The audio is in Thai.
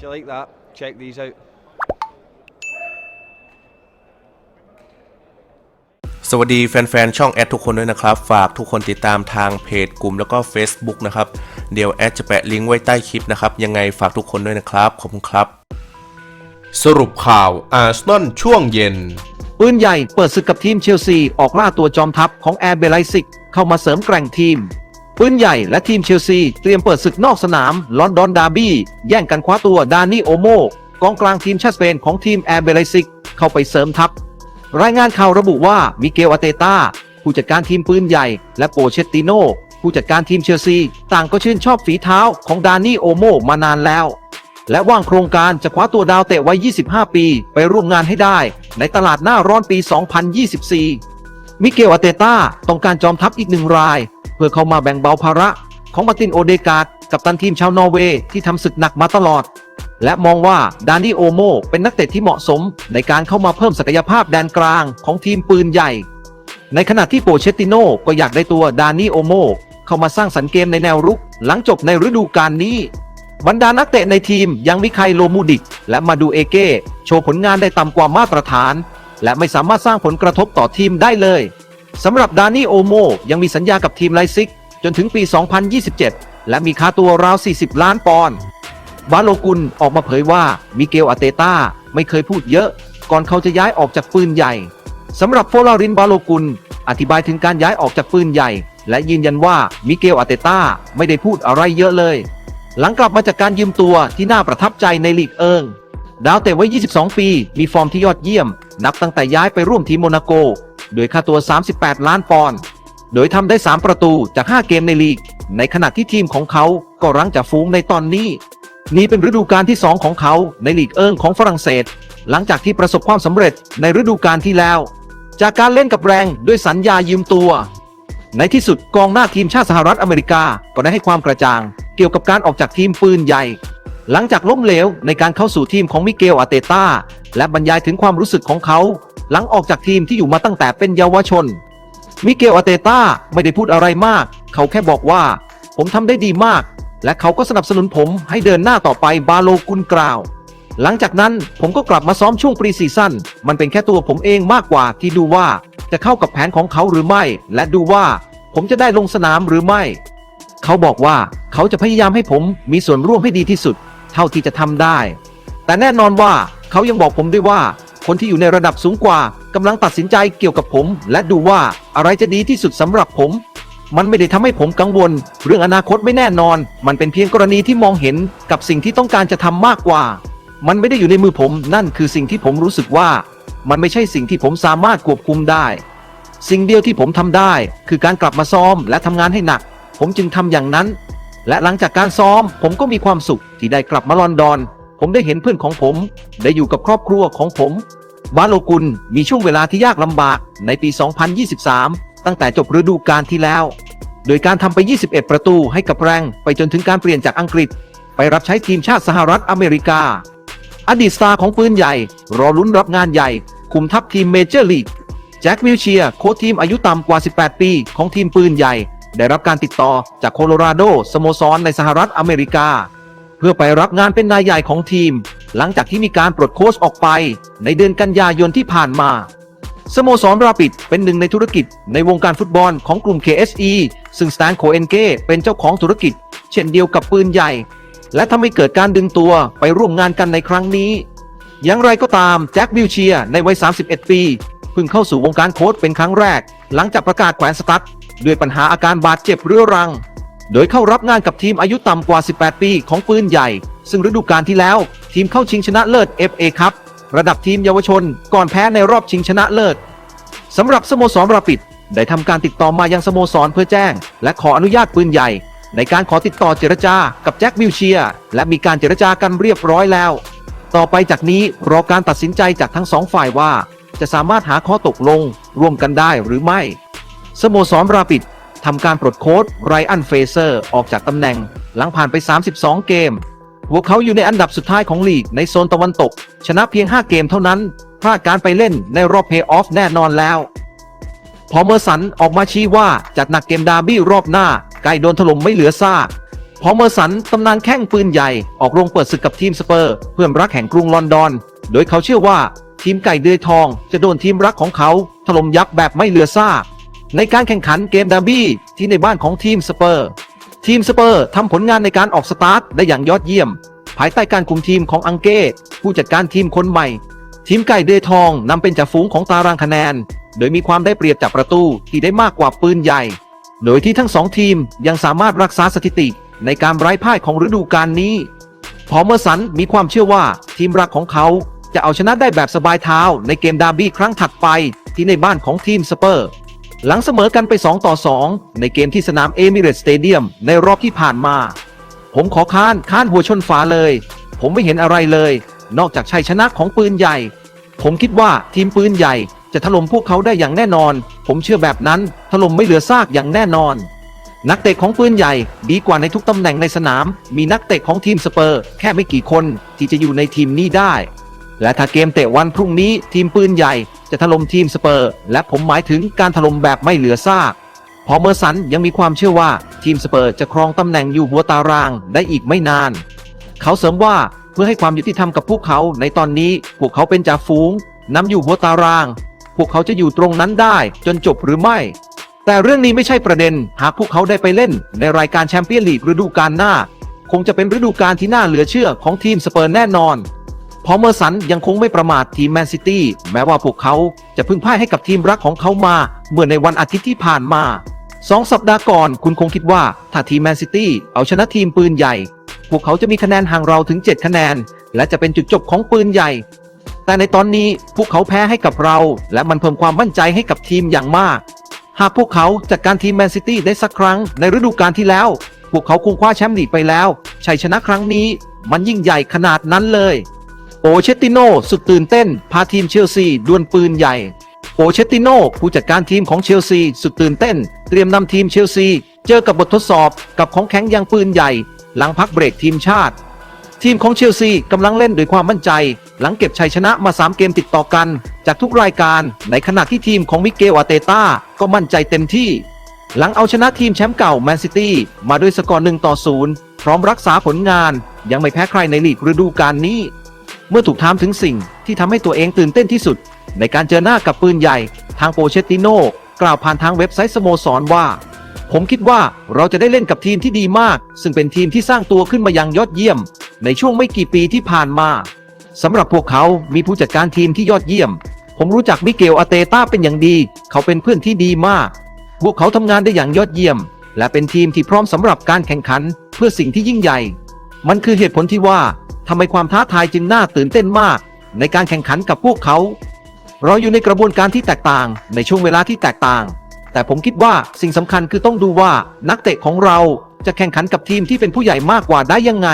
If you like that, check these out. สวัสดีแฟนๆ ช่องแอดทุกคนด้วยนะครับ ฝากทุกคนติดตามทางเพจกลุ่มแล้วก็ Facebook นะครับ เดี๋ยวแอดจะแปะลิงก์ไว้ใต้คลิปนะครับ ยังไงฝากทุกคนด้วยนะครับ ขอบคุณครับ สรุปข่าวอาร์เซนอลช่วงเย็น ปืนใหญ่เปิดศึกกับทีมเชลซี ออกล่าตัวจอมทัพของแอร์เบลไลซิกเข้ามาเสริมแกร่งทีม ปืนใหญ่และทีมเชลซี เตรียมเปิดศึกนอกสนาม ลอนดอนดาร์บี้ แย่งกันคว้าตัวดานี่โอโมกองกลางทีมชาติสเปนของทีมแอร์เบลซิก เข้าไปเสริมทัพ รายงานข่าวระบุว่ามิเกลอาเตตาผู้จัดการทีมปืนใหญ่และโปเชตติโนผู้จัดการทีมเชลซี ต่างก็ชื่นชอบฝีเท้าของดานี่โอโมมานานแล้ว และว่างโครงการจะคว้าตัวดาวเตะวัย 25 ปี ไปร่วมงานให้ได้ ในตลาดหน้าร้อนปี 2024 มิเกลอาเตตาต้องการจอมทัพอีกหนึ่งราย พื่อเข้ามาแบ่งเบาภาระของมาตินโอเดกาดกับตันทีมชาวนอร์เวย์ที่ทำศึกหนักมาตลอด และมองว่าดานี่โอโมเป็นนักเตะที่เหมาะสม ในการเข้ามาเพิ่มศักยภาพแดนกลางของทีมปืนใหญ่ ในขณะที่โปเชตติโนก็อยากได้ตัวดานี่โอโมเข้ามาสร้างสรรค์เกมในแนวรุก หลังจบในฤดูกาลนี้ บรรดานักเตะในทีมยังมิไคโลมูดิก และมาดูเอเก้โชว์ผลงานได้ต่ำกว่ามาตรฐาน และไม่สามารถสร้างผลกระทบต่อทีมได้เลย สำหรับดานี่โอโมยังมีสัญญากับทีมไลซิก จนถึงปี 2027 และมีค่าตัวราว 40 ล้านปอนด์บาโลกุลออกมาเผยว่ามิเกลอาเตตาไม่เคยพูดเยอะ ก่อนเขาจะย้ายออกจากปืนใหญ่สำหรับโฟลารินบาโลกุล อธิบายถึงการย้ายออกจากปืนใหญ่ และยืนยันว่ามิเกลอาเตตาไม่ได้พูดอะไรเยอะเลย หลังกลับมาจากการยืมตัวที่น่าประทับใจในลีกเอิงดาวเตะไว้ 22 ปี มีฟอร์มที่ยอดเยี่ยม นับตั้งแต่ย้ายไปร่วมทีมโมนาโก โดยค่าตัว 38 ล้านปอนด์ โดยทำได้ 3 ประตูจาก 5 เกมในลีก ในขณะที่ทีมของเขาก็รั้งจ่าฝูงในตอนนี้ นี่เป็นฤดูกาลที่ 2 ของเขาในลีกเอิงของฝรั่งเศส หลังจากที่ประสบความสำเร็จในฤดูกาลที่แล้ว จากการเล่นกับแรงด้วยสัญญายืมตัว ในที่สุดกองหน้าทีมชาติสหรัฐอเมริกาก็ได้ให้ความกระจ่าง เกี่ยวกับการออกจากทีมปืนใหญ่ หลังจากล้มเหลวในการเข้าสู่ทีมของมิเกลอาเตตาและบรรยายถึงความรู้สึกของเขา หลังออกจากทีมที่อยู่มาตั้งแต่เป็นเยาวชน มิเกลอาเตตาไม่ได้พูดอะไรมาก เขาแค่บอกว่า ผมทำได้ดีมาก และเขาก็สนับสนุนผมให้เดินหน้าต่อไปบาโลกุลกล่าว หลังจากนั้นผมก็กลับมาซ้อมช่วงปรีซีซั่นมันเป็นแค่ตัวผมเองมากกว่าที่ดูว่าจะเข้ากับแผนของเขาหรือไม่ และดูว่าผมจะได้ลงสนามหรือไม่ เขาบอกว่าเขาจะพยายามให้ผมมีส่วนร่วมให้ดีที่สุด เท่าที่จะทำได้ แต่แน่นอนว่าเขายังบอกผมด้วยว่า คนที่อยู่ในระดับสูงกว่ากำลังตัดสินใจเกี่ยวกับผม และดูว่าอะไรจะดีที่สุดสำหรับผม มันไม่ได้ทำให้ผมกังวล เรื่องอนาคตไม่แน่นอน มันเป็นเพียงกรณีที่มองเห็นกับสิ่งที่ต้องการจะทำมากกว่า มันไม่ได้อยู่ในมือผม นั่นคือสิ่งที่ผมรู้สึกว่า มันไม่ใช่สิ่งที่ผมสามารถควบคุมได้ สิ่งเดียวที่ผมทำได้ คือการกลับมาซ้อมและทำงานให้หนัก ผมจึงทำอย่างนั้น และหลังจากการซ้อม ผมก็มีความสุขที่ได้กลับมาลอนดอน ผมได้เห็นเพื่อนของผม ได้อยู่กับครอบครัวของผม บาโลกุลมีช่วงเวลาที่ยากลำบากในปี 2023 ตั้งแต่จบฤดูกาลที่แล้ว โดยการทำไป 21 ประตูให้กับแรง ไปจนถึงการเปลี่ยนจากอังกฤษ ไปรับใช้ทีมชาติสหรัฐอเมริกา อดีตสตาร์ของปืนใหญ่ รอลุ้นรับงานใหญ่ คุมทัพทีมเมเจอร์ลีก แจ็ควิลเชียโค้ชทีมอายุต่ำกว่า 18 ปี ของทีมปืนใหญ่ ได้รับการติดต่อจากโคโลราโดสโมสรในสหรัฐอเมริกา เพื่อไปรับงานเป็นนายใหญ่ของทีม หลังจากที่มีการปลดโค้ชออกไป ในเดือนกันยายนที่ผ่านมาสโมสรราปิดเป็นหนึ่งในธุรกิจในวงการฟุตบอลของกลุ่ม KSE ซึ่งสแตนโคเอนเกเป็นเจ้าของธุรกิจ เช่นเดียวกับปืนใหญ่ และทำให้เกิดการดึงตัวไปร่วมงานกันในครั้งนี้ อย่างไรก็ตามแจ็ควิลเชียในวัย 31 ปี เพิ่งเข้าสู่วงการโค้ชเป็นครั้งแรก หลังจากประกาศแขวนสตั๊ด ด้วยปัญหาอาการบาดเจ็บเรื้อรัง โดยเข้ารับงานกับทีมอายุต่ำกว่า 18 ปีของปืนใหญ่ ซึ่งฤดูกาลที่แล้ว ทีมเข้าชิงชนะเลิศ FA ครับระดับทีมเยาวชน ก่อนแพ้ในรอบชิงชนะเลิศสำหรับสโมสรราปิด ได้ทำการติดต่อมายังสโมสรเพื่อแจ้ง และขออนุญาตปืนใหญ่ ในการขอติดต่อเจรจากับแจ็ควิลเชียร์และมีการเจรจากันเรียบร้อยแล้ว ต่อไปจากนี้รอการตัดสินใจจากทั้งสองฝ่ายว่า จะสามารถหาข้อตกลงร่วมกันได้หรือไม่ สโมสรราปิดทำการปลดโค้ดไรอันเฟเซอร์ออกจากตำแหน่ง หลังผ่านไป 32 เกม พวกเขาอยู่ในอันดับสุดท้ายของลีกในโซนตะวันตก ชนะเพียง 5 เกมเท่านั้น พลาดการไปเล่นในรอบเพย์ออฟแน่นอนแล้ว พอเมอร์สันออกมาชี้ว่าจัดหนักเกมดาร์บี้รอบหน้าใกล้โดนถล่มไม่เหลือซากพอเมอร์สันตำนานแข้งปืนใหญ่ออกโรงเปิดศึกกับทีมสเปอร์ เพื่อนรักแห่งกรุงลอนดอน โดยเขาเชื่อว่าทีมไก่เดือยทองจะโดนทีมรักของเขาถล่มยักษ์แบบไม่เหลือซาก ในการแข่งขันเกมดาร์บี้ที่ในบ้านของทีมสเปอร์ ทีมสเปอร์ทำผลงานในการออกสตาร์ทได้อย่างยอดเยี่ยม ภายใต้การคุมทีมของอังเก้ผู้จัดการทีมคนใหม่ ทีมไก่เดือยทองนำเป็นจ่าฝูงของตารางคะแนน โดยมีความได้เปรียบจากประตูที่ได้มากกว่าปืนใหญ่ โดยที่ทั้งสองทีมยังสามารถรักษาสถิติในการไร้พ่ายของฤดูกาลนี้ พอเมอร์สันมีความเชื่อว่าทีมรักของเขาจะเอาชนะได้แบบสบายเท้าในเกมดาร์บี้ครั้งถัดไปที่ในบ้านของทีมสเปอร์ หลังเสมอกันไป 2 ต่อ 2 ในเกมที่สนามเอมิเรตสเตเดียมในรอบที่ผ่านมา ผมขอค้านค้านหัวชนฝาเลย ผมไม่เห็นอะไรเลย นอกจากชัยชนะของปืนใหญ่ ผมคิดว่าทีมปืนใหญ่จะถล่มพวกเขาได้อย่างแน่นอน ผมเชื่อแบบนั้นถล่มไม่เหลือซากอย่างแน่นอน นักเตะของปืนใหญ่ดีกว่าในทุกตำแหน่งในสนาม มีนักเตะของทีมสเปอร์ แค่ไม่กี่คนที่จะอยู่ในทีมนี้ได้ และถ้าเกมเตะวันพรุ่งนี้ทีมปืนใหญ่จะถล่มทีมสเปอร์ และผมหมายถึงการถล่มแบบไม่เหลือซากพอเมอร์สันยังมีความเชื่อว่าทีมสเปอร์จะครองตำแหน่งอยู่หัวตารางได้อีกไม่นาน เขาเสริมว่าเพื่อให้ความยุติธรรมกับพวกเขาในตอนนี้พวกเขาเป็นจ่าฝูงนำอยู่หัวตาราง พวกเขาจะอยู่ตรงนั้นได้จนจบหรือไม่ แต่เรื่องนี้ไม่ใช่ประเด็น หากพวกเขาได้ไปเล่น ในรายการแชมเปี้ยนลีกฤดูกาลหน้า คงจะเป็นฤดูกาลที่น่าเหลือเชื่อของทีมสเปอร์แน่นอน พอเมอร์สันยังคงไม่ประมาททีมแมนซิตี้แม้ว่าพวกเขาจะพึ่งพ่ายให้กับทีมรักของเขามา เมื่อในวันอาทิตย์ที่ผ่านมาสองสัปดาห์ก่อนคุณคงคิดว่าถ้าทีมแมนซิตี้เอาชนะทีมปืนใหญ่ พวกเขาจะมีคะแนนห่างเราถึง 7 คะแนน และจะเป็นจุดจบของปืนใหญ่ แต่ในตอนนี้พวกเขาแพ้ให้กับเรา และมันเพิ่มความมั่นใจให้กับทีมอย่างมาก หากพวกเขาจัดการทีมแมนซิตี้ได้สักครั้งในฤดูกาลที่แล้ว พวกเขาคงคว้าแชมป์ลีกไปแล้วชัยชนะครั้งนี้ มันยิ่งใหญ่ขนาดนั้นเลย โอเชติโนสุดตื่นเต้น พาทีมเชลซีดวลปืนใหญ่ โอเชติโนผู้จัดการทีมของเชลซีสุดตื่นเต้น เตรียมนำทีมเชลซี เจอกับบททดสอบกับของแข็งอย่างปืนใหญ่ หลังพักเบรกทีมชาติ ทีมของเชลซีกำลังเล่นด้วยความมั่นใจ หลังเก็บชัยชนะมา 3 เกมติดต่อกัน จากทุกรายการในขณะที่ทีมของมิเกลอาเตต้าก็มั่นใจเต็มที่ หลังเอาชนะทีมแชมป์เก่าแมนซิตี้มาด้วยสกอร์1ต่อ0พร้อมรักษาผลงานยังไม่แพ้ใครในลีกฤดูกาลนี้ เมื่อถูกถามถึงสิ่งที่ทำให้ตัวเองตื่นเต้นที่สุด ในการเจอหน้ากับปืนใหญ่ ทางโปเชตติโนกล่าวผ่านทางเว็บไซต์สโมสรว่า ผมคิดว่าเราจะได้เล่นกับทีมที่ดีมาก ซึ่งเป็นทีมที่สร้างตัวขึ้นมาอย่างยอดเยี่ยม ในช่วงไม่กี่ปีที่ผ่านมาสำหรับพวกเขามีผู้จัดการทีมที่ยอดเยี่ยม ผมรู้จักมิเกลอาเตต้าเป็นอย่างดี เขาเป็นเพื่อนที่ดีมาก พวกเขาทำงานได้อย่างยอดเยี่ยม และเป็นทีมที่พร้อมสำหรับการแข่งขัน เพื่อสิ่งที่ยิ่งใหญ่ มันคือเหตุผลที่ว่า ทำไมความท้าทายจึงน่าตื่นเต้นมาก ในการแข่งขันกับพวกเขา เราอยู่ในกระบวนการที่แตกต่าง ในช่วงเวลาที่แตกต่าง แต่ผมคิดว่าสิ่งสำคัญคือต้องดูว่านักเตะของเราจะแข่งขันกับทีมที่เป็นผู้ใหญ่มากกว่าได้ยังไง